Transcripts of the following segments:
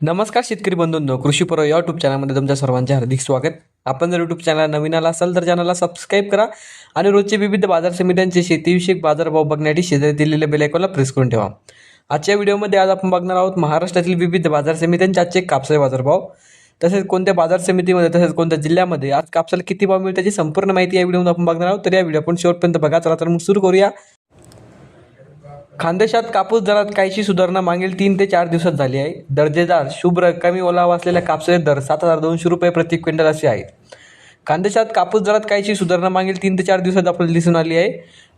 नमस्कार शेतकरी बंधूंनो कृषी पर्व या यूट्यूब चॅनलमध्ये तुमच्या सर्वांचे हार्दिक स्वागत. आपण जर यूट्यूब चॅनल नवीन आला असाल तर चॅनलला सबस्क्राईब करा आणि रोजचे विविध बाजार समित्यांचे शेतीविषयक बाजारभाव बघण्यासाठी शेजारी दिलेल्या बेलायकॉनला प्रेस करून ठेवा. आजच्या व्हिडिओमध्ये आज आपण बघणार आहोत महाराष्ट्रातील विविध बाजार समित्यांचे आजचे कापसाचे बाजारभाव. तसेच कोणत्या बाजार समितीमध्ये तसेच कोणत्या जिल्ह्यामध्ये आज कापसाला किती भाव मिळतो त्याची संपूर्ण माहिती या व्हिडिओमध्ये आपण बघणार आहोत. तर या व्हिडिओ आपण शेवटपर्यंत बघा. चला तर मग सुरू करूया. खानदेशात कापूस दरात काहीशी सुधारणा मागील तीन ते चार दिवसात झाली आहे. दर्जेदार शुभ्र कमी ओलावा असलेल्या कापसाचे दर सात हजार दोनशे रुपये प्रति क्विंटल असे आहेत. खानदेशात कापूस दरात काहीशी सुधारणा मागील तीन ते चार दिवसात आपल्याला दिसून आली आहे.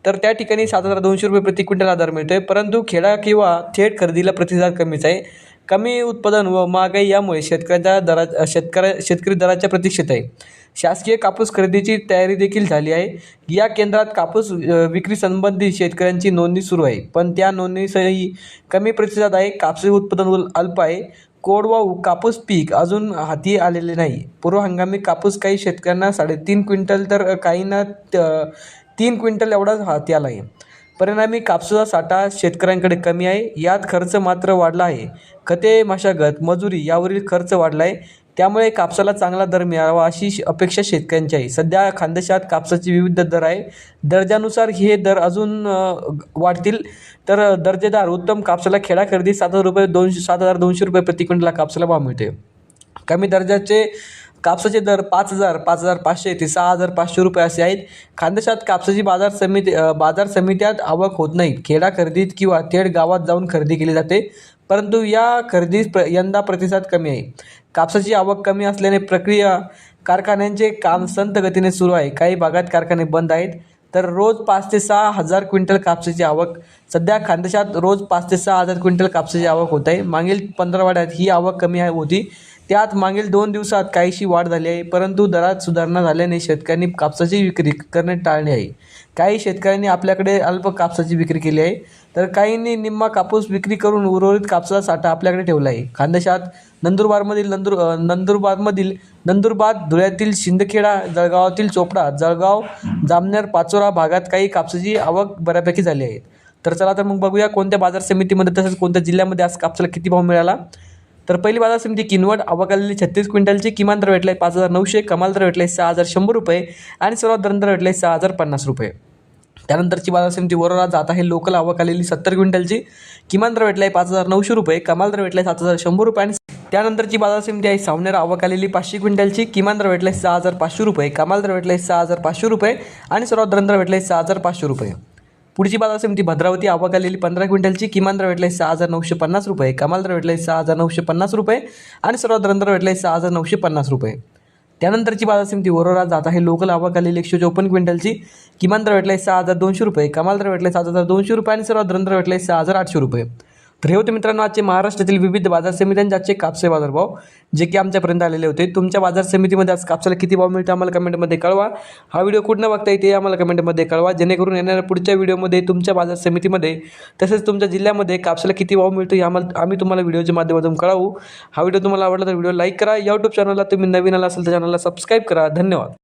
तर त्या ठिकाणी सात हजार दोनशे रुपये प्रति क्विंटल आधार मिळतोय परंतु खेडा किंवा थेट खरेदीला प्रतिसाद कमीच आहे. कमी उत्पादन व महागाई यामुळे शेतकऱ्याच्या दरा शेतकऱ्या शेतकरी दराच्या प्रतीक्षेत आहे. शासकीय कापूस खरेदीची तयारी देखील झाली आहे. या केंद्रात कापूस विक्री संबंधित शेतकऱ्यांची नोंदणी सुरू आहे. पण त्या नोंदणीसही कमी प्रतिसाद आहे. कापसी उत्पादन उल- अल्प आहे. कोरडवाहू कापूस पीक अजून हाती आलेले नाही. पूर्व हंगामी कापूस काही शेतकऱ्यांना साडेतीन क्विंटल तर काहींना तीन क्विंटल एवढाच हाती आला आहे. परिणामी कापसाचा साठा शेतकऱ्यांकडे कमी आहे. यात खर्च मात्र वाढला आहे. खते मशागत मजुरी यावरील खर्च वाढला आहे त्यामुळे कापसाला चांगला दर मिळावा अशी अपेक्षा शेतकऱ्यांची आहे. सध्या खानदेशात कापसाचे विविध दर आहे दर्जानुसार हे दर अजून वाढतील. तर दर्जेदार उत्तम कापसाला खेडा खरेदी सात हजार रुपये दोनशे सात हजार दोनशे रुपये प्रति क्विंटला कापसाला भाव मिळते कमी दर्जाचे कापसाचे दर पाच हजार पाच हजार पाचशे ते सहा हजार पाचशे रुपये असे आहेत. खानदेशात कापसाची बाजार समिती बाजार समित्यात आवक होत नाही. खेडा खरेदीत किंवा थेट गावात जाऊन खरेदी केली जाते. परंतु या खरेदीस प्र यंदा प्रतिसाद कमी आहे. कापसाची आवक कमी असल्याने प्रक्रिया कारखान्यांचे काम संत गतीने सुरू आहे. काही भागात कारखाने बंद आहेत. तर रोज पाच ते सहा हजार क्विंटल कापसाची आवक सध्या खानदेशात रोज पाच ते सहा हजार क्विंटल कापसाची आवक होत आहे. मागील पंधरवाड्यात ही आवक कमी आहे होती. त्यात मागील दोन दिवसात काहीशी वाढ झाली आहे परंतु दरात सुधारणा झाल्याने शेतकऱ्यांनी कापसाची विक्री करणे टाळणे आहे. काही शेतकऱ्यांनी आपल्याकडे अल्प कापसाची विक्री केली आहे. तर काहींनी निम्मा कापूस विक्री करून उर्वरित कापसाचा साठा आपल्याकडे ठेवला आहे. खानदेशात नंदुरबारमधील नंदुर नंदुरबारमधील नंदुरबार धुळ्यातील शिंदखेडा जळगावातील चोपडा जळगाव जामनेर पाचोरा भागात काही कापसाची आवक बऱ्यापैकी झाली आहे. तर चला तर मग बघूया कोणत्या बाजार समितीमध्ये तसेच कोणत्या जिल्ह्यामध्ये आज कापसाला किती भाव मिळाला. तर पहिली बाजार समिती किनवट आवक आलेली छत्तीस क्विंटलची किमान दर भेटला आहे पाच हजार नऊशे कमाल दर भेटला आहे सहा हजार शंभर रुपये आणि सर्वात दर दर भेटला आहे सहा हजार पन्नास रुपये. त्यानंतरची बाजार समिती वरोरा जात आहे. लोकल आवक आलेली सत्तर क्विंटलची. किमान दर भेटला आहे पाच हजार नऊशे रुपये कमाल दर भेटला आहे सात हजार शंभर रुपये आणि त्यानंतरची बाजार समिती आहे सावनेर. आवक आलेली पाचशे क्विंटलची किमान दर भेटला आहे सहा हजार पाचशे रुपये कमाल दर भेटला आहे सहा हजार पाचशे रुपये आणि सर्वात दरंतर दर भेटला आहे सहा हजार पाचशे रुपये. पुढची बाजार समिती भद्रावती. आवक आलेली पंधरा क्विंटलची किमान दर भेटले सहा हजार नऊशे पन्नास रुपये कमाल दर भेटले सहा हजार नऊशे पन्नास रुपये आणि सर्वात दरंतर दर आहे सहा हजार नऊशे पन्नास रुपये. त्यानंतरची बाजार समिती वरोरा जात आहे. लोकल आवक एकशे चौपन्न क्विंटलची. किमान दर भेटले सहा हजार दोनशे रुपये. कमाल दर भेटले सात हजार दोनशे रुपये आणि सर्वात दर भेटला आहे सहा हजार आठशे रुपये. तर हे होते मित्रांनो आजचे महाराष्ट्रातील विविध बाजार समित्यांचे आजचे कापसे बाजारभाव जे की आमच्यापर्यंत आलेले होते. तुमच्या बाजार समितीमध्ये आज कापसाला किती भाव मिळतो आम्हाला कमेंटमध्ये कळवा. हा व्हिडिओ कुठनं बघता येते आम्हाला कमेंटमध्ये कळवा. जेणेकरून येणाऱ्या पुढच्या व्हिडिओमध्ये तुमच्या बाजार समितीमध्ये तसेच तुमच्या जिल्ह्यामध्ये कापसाला किती भाव मिळतो हे आम्हाला आम्ही तुम्हाला व्हिडिओच्या माध्यमातून कळवू. हा व्हिडिओ तुम्हाला आवडला तर व्हिडिओ लाईक करा. यूट्यूब चॅनलला तुम्ही नवीन आला असेल तर चॅनलला सबस्क्राईब करा. धन्यवाद.